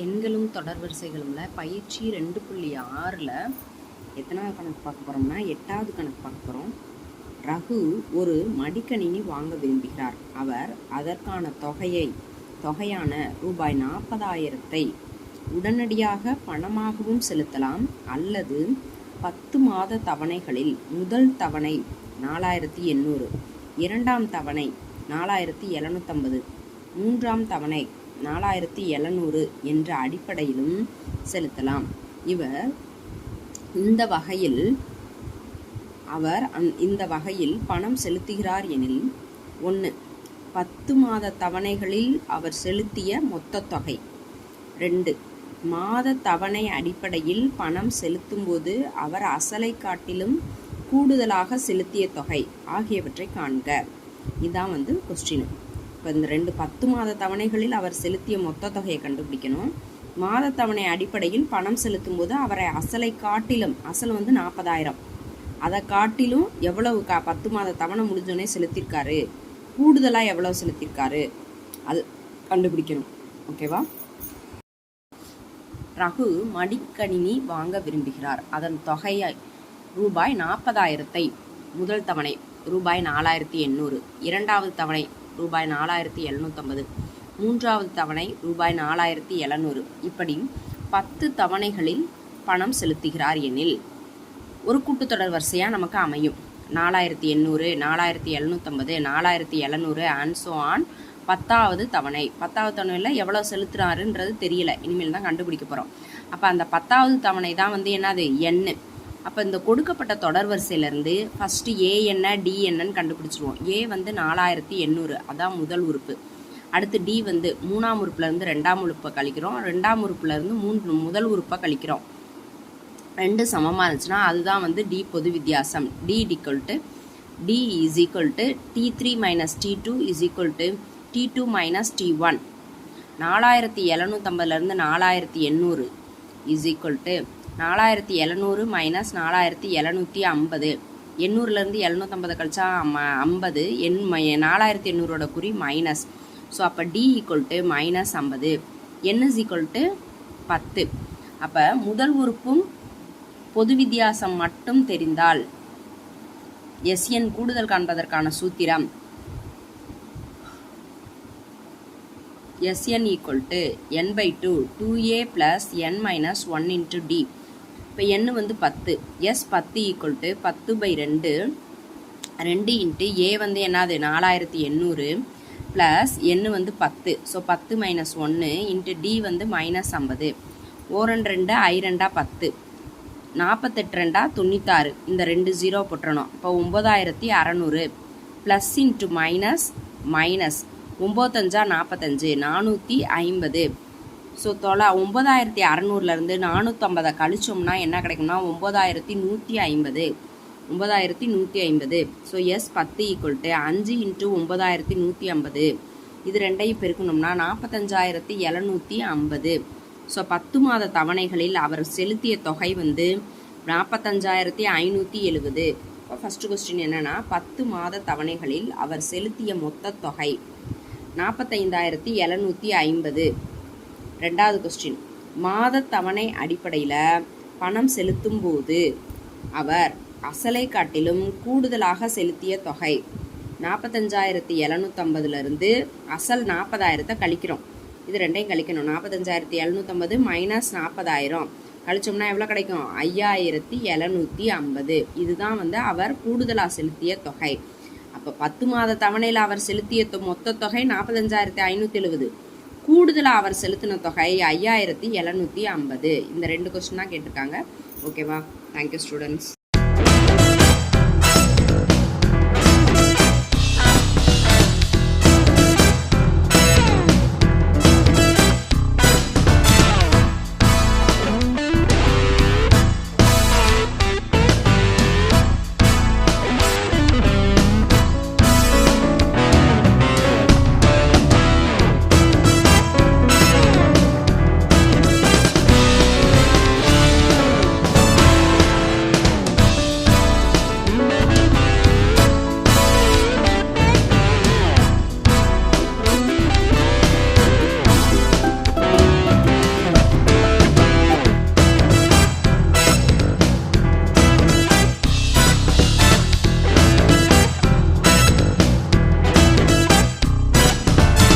தொடர் வரிசைகளும்ல. பயிற்சி ரெண்டு புள்ளி ஆறில் எத்தனாவது கணக்கு பார்க்க போகிறோம்னா எட்டாவது கணக்கு பார்க்க போகிறோம் ரகு ஒரு மடிக்கணினி வாங்க விரும்புகிறார். அவர் அதற்கான தொகையை தொகையான ரூபாய் நாற்பதாயிரத்தை உடனடியாக பணமாகவும் செலுத்தலாம் அல்லது பத்து மாத தவணைகளில் முதல் தவணை நாலாயிரத்தி எண்ணூறு இரண்டாம் தவணை நாலாயிரத்தி எழுநூற்றம்பது மூன்றாம் தவணை நாலாயிரத்தி எழுநூறு என்ற அடிப்படையிலும் செலுத்தலாம். இவர் இந்த வகையில் அவர் இந்த வகையில் பணம் செலுத்துகிறார் எனில் ஒன்று பத்து மாத தவணைகளில் அவர் செலுத்திய மொத்த தொகை. ரெண்டு மாத தவணை அடிப்படையில் பணம் செலுத்தும்போது அவர் அசலை காட்டிலும் கூடுதலாக செலுத்திய தொகை ஆகியவற்றை காண்க. இதான் வந்து கொஸ்டின் இப்போ இந்த ரெண்டு பத்து மாத தவணைகளில் அவர் செலுத்திய மொத்த தொகையை கண்டுபிடிக்கணும். மாத தவணை அடிப்படையில் பணம் செலுத்தும் போது அவரை அசலை காட்டிலும் அசல் வந்து நாற்பதாயிரம். அதை காட்டிலும் எவ்வளவு கா பத்து மாத தவணை முடிஞ்சோடனே செலுத்தியிருக்காரு கூடுதலாக எவ்வளோ செலுத்தியிருக்காரு அது கண்டுபிடிக்கணும். ஓகேவா? ரகு மடிக்கணினி வாங்க விரும்புகிறார். அதன் தொகையை ரூபாய் நாற்பதாயிரத்தை முதல் தவணை ரூபாய் நாலாயிரத்தி எண்ணூறு இரண்டாவது தவணை ரூபாய் நாலாயிரத்தி எழுநூற்றம்பது மூன்றாவது தவணை ரூபாய் நாலாயிரத்தி எழுநூறு. இப்படி பத்து தவணைகளில் பணம் செலுத்துகிறார் எனில் ஒரு கூட்டுத்தொடர் வரிசையாக நமக்கு அமையும். நாலாயிரத்தி எண்ணூறு நாலாயிரத்தி எழுநூற்றம்பது நாலாயிரத்தி எழுநூறு ஆன்சோ ஆன் பத்தாவது தவணை. பத்தாவது தவணையில் எவ்வளோ செலுத்துறாருன்றது தெரியல. இனிமேல் தான் கண்டுபிடிக்க போகிறோம் அப்போ அந்த பத்தாவது தவணை தான் வந்து என்னது? எண்ணு. அப்போ இந்த கொடுக்கப்பட்ட தொடர் வரிசையிலேருந்து ஃபஸ்ட்டு ஏ என்ன டி என்னன்னு கண்டுபிடிச்சிருவோம். ஏ வந்து நாலாயிரத்தி எண்ணூறு அதான் முதல் உறுப்பு. அடுத்து டி வந்து மூணாம் உறுப்புலேருந்து ரெண்டாம் உறுப்பை கழிக்கிறோம். ரெண்டாம் உறுப்புலேருந்து மூன்று முதல் உறுப்பை கழிக்கிறோம். ரெண்டு சமமாக இருந்துச்சுன்னா அதுதான் வந்து டி பொது வித்தியாசம். D equal to D is equal to T three minus T two is equal to T two minus T one நாலாயிரத்தி எழுநூற்றம்பதுலேருந்து நாலாயிரத்தி எண்ணூறு இஸ் ஈக்குவல் டு நாலாயிரத்தி எழுநூறு மைனஸ் நாலாயிரத்தி எழுநூற்றி ஐம்பது. எண்ணூறுலேருந்து எழுநூற்றம்பது கழிச்சா ஐம்பது. எண் நாலாயிரத்தி எண்ணூறோட குறி மைனஸ் ஸோ அப்போ டி ஈக்குவல் டு மைனஸ் ஐம்பது. என் இஸ் ஈக்குவல் டு பத்து. அப்போ முதல் உறுப்பும் பொது வித்தியாசம் மட்டும் தெரிந்தால் எஸ்என் கூடுதல் காண்பதற்கான சூத்திரம் S N equal to N by two two A plus N minus one into D இப்போ எண் வந்து பத்து. எஸ் பத்து ஈக்குவல் டு பத்து பை ரெண்டு. ரெண்டு இன்ட்டு ஏ வந்து என்னது? நாலாயிரத்தி எண்ணூறு ப்ளஸ் எண் வந்து பத்து. ஸோ பத்து மைனஸ் ஒன்று இன்ட்டு டி வந்து மைனஸ் ஐம்பது. ஓரன் ரெண்டு ஐ ரெண்டா பத்து. நாற்பத்தெட்டு ரெண்டா தொண்ணூத்தாறு. இந்த ரெண்டு ஜீரோ போட்டுறணும். இப்போ ஒம்பதாயிரத்தி அறநூறு ப்ளஸ் இன்ட்டு மைனஸ் மைனஸ் ஒம்பத்தஞ்சா நாற்பத்தஞ்சு நானூற்றி ஐம்பது. ஸோ தொலை ஒம்பதாயிரத்தி அறநூறுலேருந்து நானூற்றம்பதை கழிச்சோம்னா என்ன கிடைக்கும்னா ஒம்பதாயிரத்தி நூற்றி ஐம்பது. ஒம்பதாயிரத்தி நூற்றி ஐம்பது. ஸோ எஸ் பத்து ஈக்குவல் டு அஞ்சு இன்ட்டு ஒம்பதாயிரத்தி நூற்றி ஐம்பது. இது ரெண்டையும் பெருக்கணும்னா நாற்பத்தஞ்சாயிரத்தி எழுநூற்றி ஐம்பது. ஸோ பத்து மாத தவணைகளில் அவர் செலுத்திய தொகை வந்து நாற்பத்தஞ்சாயிரத்தி ஐநூற்றி எழுபது. இப்போ ஃபஸ்ட்டு கொஸ்டின் என்னென்னா பத்து மாத தவணைகளில் அவர் செலுத்திய மொத்த தொகை நாற்பத்தைந்தாயிரத்தி எழுநூற்றி ஐம்பது. ரெண்டாவது கொஸ்டின் மாத தவணை அடிப்படையில் பணம் செலுத்தும் போது அவர் அசலை காட்டிலும் கூடுதலாக செலுத்திய தொகை நாற்பத்தஞ்சாயிரத்தி எழுநூற்றம்பதுலேருந்து அசல் நாற்பதாயிரத்தை கழிக்கிறோம். இது ரெண்டையும் கழிக்கணும். நாற்பத்தஞ்சாயிரத்தி எழுநூற்றம்பது மைனஸ் நாற்பதாயிரம் கழிச்சோம்னா எவ்வளோ கிடைக்கும்? ஐயாயிரத்தி எழுநூற்றி ஐம்பது. இதுதான் வந்து அவர் கூடுதலாக செலுத்திய தொகை. அப்போ பத்து மாத தவணையில் அவர் செலுத்திய மொத்த தொகை நாற்பத்தஞ்சாயிரத்தி ஐநூற்றி எழுபது. கூடுதலாக அவர் செலுத்தின தொகை ஐயாயிரத்தி எழுநூற்றி ஐம்பது. இந்த ரெண்டு கொஸ்டின் தான் கேட்டிருக்காங்க. ஓகேவா தேங்க்யூ ஸ்டூடெண்ட்ஸ்